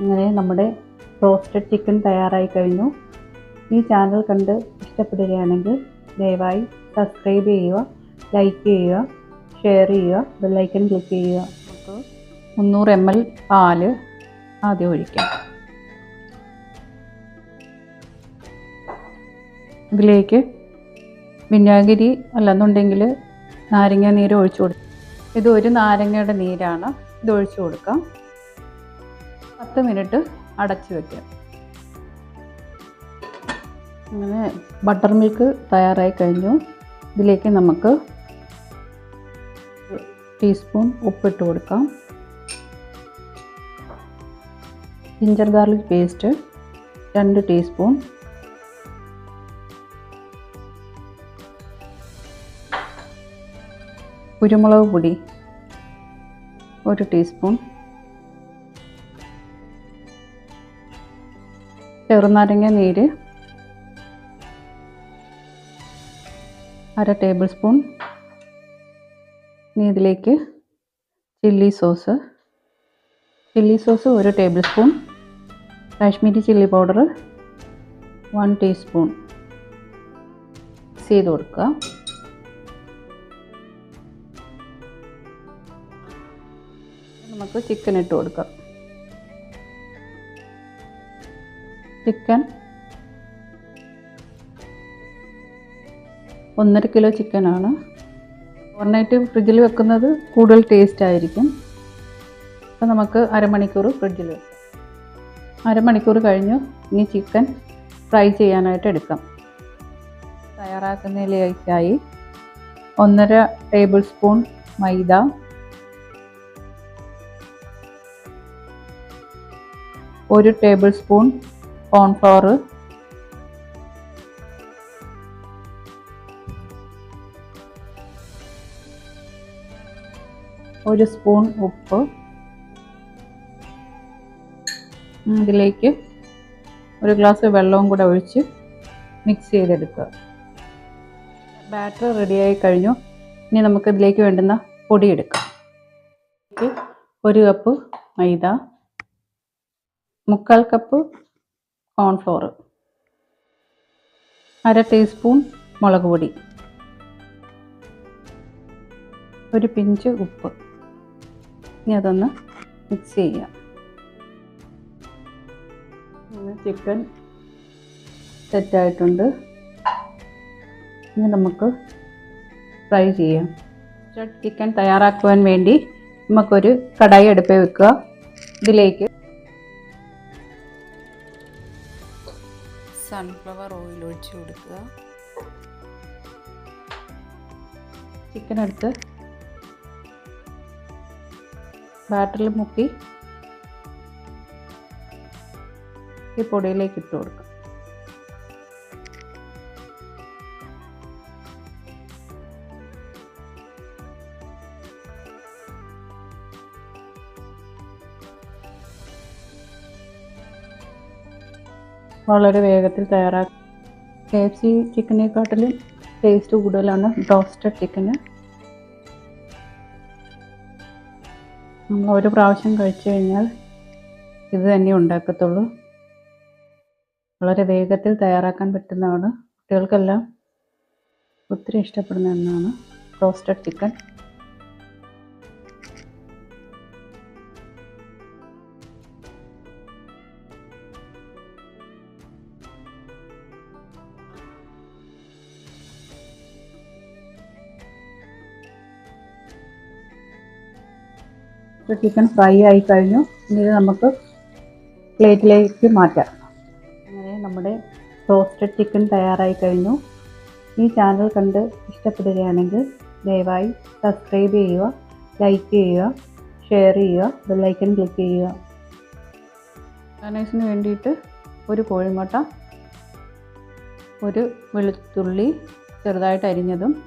അങ്ങനെ നമ്മുടെ roasted chicken തയ്യാറായി കഴിഞ്ഞു. ഈ ചാനൽ കണ്ട് ഇഷ്ടപ്പെടുകയാണെങ്കിൽ ദയവായി സബ്സ്ക്രൈബ് ചെയ്യുക ലൈക്ക് ചെയ്യുക ഷെയർ ചെയ്യുക ബെല്ലൈക്കൺ ക്ലിക്ക് ചെയ്യുക. മുന്നൂറ് എം എൽ പാൽ ആദ്യം ഒഴിക്കാം. ഇതിലേക്ക് വിനാഗിരി അല്ലെന്നുണ്ടെങ്കിൽ നാരങ്ങ നീര് ഒഴിച്ചു കൊടുക്കും. ഇത് ഒരു നാരങ്ങയുടെ നീരാണ്. ഇത് ഒഴിച്ചു കൊടുക്കാം. പത്ത് മിനിറ്റ് അടച്ച് വെക്കാം. അങ്ങനെ ബട്ടർ മിൽക്ക് തയ്യാറായി കഴിഞ്ഞു. ഇതിലേക്ക് നമുക്ക് ടീസ്പൂൺ ഉപ്പിട്ട് കൊടുക്കാം. ജിഞ്ചർ ഗാർലിക് പേസ്റ്റ് രണ്ട് ടീസ്പൂൺ കുരുമുളക് പൊടി ഒരു ടീസ്പൂൺ ചെറുനാരങ്ങ നീര് അര ടേബിൾ സ്പൂൺ ഇനി ഇതിലേക്ക് ചില്ലി സോസ് ചില്ലി സോസ് ഒരു tablespoon Kashmiri chilli powder one teaspoon mix ചെയ്ത് കൊടുക്കുക. നമുക്ക് ചിക്കൻ ഇട്ട് കൊടുക്കാം. ചിക്കൻ. ഒന്നര കിലോ ചിക്കനാണ്. ഓവർനൈറ്റ് ഫ്രിഡ്ജിൽ വെക്കുന്നത് കൂടുതൽ ടേസ്റ്റ് ആയിരിക്കും. അപ്പോൾ നമുക്ക് അരമണിക്കൂർ ഫ്രിഡ്ജിൽ വെക്കാം. അരമണിക്കൂർ കഴിഞ്ഞു. ഇനി ചിക്കൻ ഫ്രൈ ചെയ്യാനായിട്ട് എടുക്കാം. തയ്യാറാക്കുന്നതിലേക്കായി ഒന്നര ടേബിൾ സ്പൂൺ മൈദ. ഒരു ടേബിൾ സ്പൂൺ കോൺഫ്ലവർ ഒരു സ്പൂൺ ഉപ്പ്. ഇതിലേക്ക് ഒരു ഗ്ലാസ് വെള്ളവും കൂടെ ഒഴിച്ച് മിക്സ് ചെയ്തെടുക്കുക. ബാറ്റർ റെഡിയായി കഴിഞ്ഞു. ഇനി നമുക്ക് ഇതിലേക്ക് വേണ്ടുന്ന പൊടി എടുക്കാം. ഒരു കപ്പ് മൈദ മുക്കാൽ കപ്പ് കോൺഫ്ലോർ അര ടീസ്പൂൺ മുളക് പൊടി. ഒരു പിഞ്ച് ഉപ്പ്. ഇനി അതൊന്ന് മിക്സ് ചെയ്യാം ചിക്കൻ സെറ്റായിട്ടുണ്ട് ഇനി നമുക്ക് ഫ്രൈ ചെയ്യാം. ചിക്കൻ തയ്യാറാക്കുവാൻ വേണ്ടി നമുക്കൊരു കടായി അടുപ്പേ വെക്കുക. ഇതിലേക്ക് സൺഫ്ലവർ ഓയിൽ ഒഴിച്ച് കൊടുക്കുക. ചിക്കൻ എടുത്ത് ബാറ്ററിൽ മുക്കി ഈ പൊടിയിലേക്ക് ഇട്ട് കൊടുക്കാം വളരെ വേഗത്തിൽ തയ്യാറാക്കും. കെ എഫ് സി ചിക്കനേക്കാട്ടിലും ടേസ്റ്റ് കൂടുതലാണ് റോസ്റ്റഡ് ചിക്കന് നമ്മൾ ഒരു പ്രാവശ്യം കഴിച്ചു കഴിഞ്ഞാൽ ഇത് തന്നെ ഉണ്ടാക്കത്തുള്ളൂ. വളരെ വേഗത്തിൽ തയ്യാറാക്കാൻ പറ്റുന്നതാണ്. കുട്ടികൾക്കെല്ലാം ഒത്തിരി ഇഷ്ടപ്പെടുന്ന ഒന്നാണ് റോസ്റ്റഡ് ചിക്കൻ ചിക്കൻ ഫ്രൈ ആയി കഴിഞ്ഞു. ഇനി നമുക്ക് പ്ലേറ്റിലേക്ക് മാറ്റാം. അങ്ങനെ നമ്മുടെ റോസ്റ്റഡ് ചിക്കൻ തയ്യാറായി കഴിഞ്ഞു. ഈ ചാനൽ കണ്ട് ഇഷ്ടപ്പെടുകയാണെങ്കിൽ ദയവായി സബ്സ്ക്രൈബ് ചെയ്യുക ലൈക്ക് ചെയ്യുക ഷെയർ ചെയ്യുക ബെല്ലൈക്കൺ ക്ലിക്ക് ചെയ്യുക. മയോണൈസിന് വേണ്ടിയിട്ട് ഒരു കോഴിമുട്ട ഒരു വെളുത്തുള്ളി ചെറുതായിട്ട് അരിഞ്ഞതും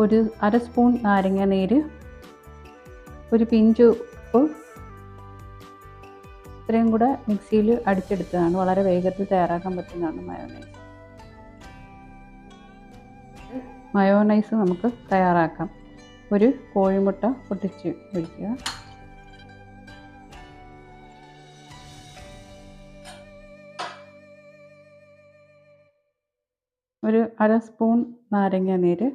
ഒരു അര സ്പൂൺ നാരങ്ങ നീര് ഒരു പിഞ്ചു ഉപ്പ് ഇത്രയും കൂടെ മിക്സിയിൽ അടിച്ചെടുത്തതാണ്. വളരെ വേഗത്തിൽ തയ്യാറാക്കാൻ പറ്റുന്നതാണ് മയോണൈസ് മയോണൈസ് നമുക്ക് തയ്യാറാക്കാം. ഒരു കോഴിമുട്ട പൊട്ടിച്ച് ഒഴിക്കുക ഒരു അര സ്പൂൺ നാരങ്ങ നീര്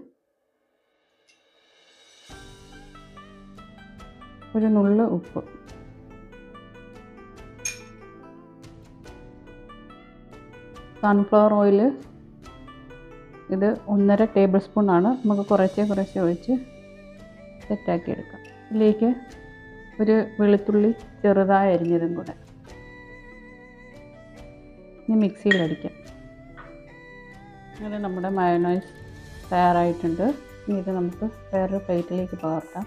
ഒരു നുള്ള് ഉപ്പ്. സൺഫ്ലവർ ഓയിൽ ഇത് ഒന്നര ടേബിൾ സ്പൂൺ ആണ്. നമുക്ക് കുറച്ച് കുറച്ച് ഒഴിച്ച് സെറ്റാക്കി എടുക്കാം. ഇതിലേക്ക് ഒരു വെളുത്തുള്ളി ചെറുതായി അരിഞ്ഞതും കൂടെ ഇനി മിക്സിയിൽ അടിക്കാം. അങ്ങനെ നമ്മുടെ മയോണൈസ് തയ്യാറായിട്ടുണ്ട്. ഇനി ഇത് നമുക്ക് വേറൊരു പ്ലേറ്റിലേക്ക് പകർത്താം.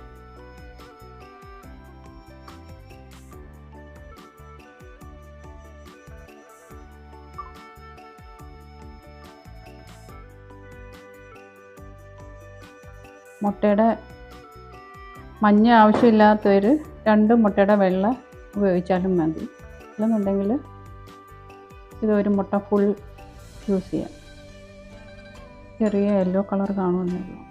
മുട്ടയുടെ മഞ്ഞ ആവശ്യമില്ലാത്തവർ രണ്ട് മുട്ടയുടെ വെള്ള ഉപയോഗിച്ചാലും മതി. അല്ലെന്നുണ്ടെങ്കിൽ ഇത് ഒരു മുട്ട ഫുൾ യൂസ് ചെയ്യാം. ചെറിയ യെല്ലോ കളർ കാണുമെന്നേ ഉള്ളൂ.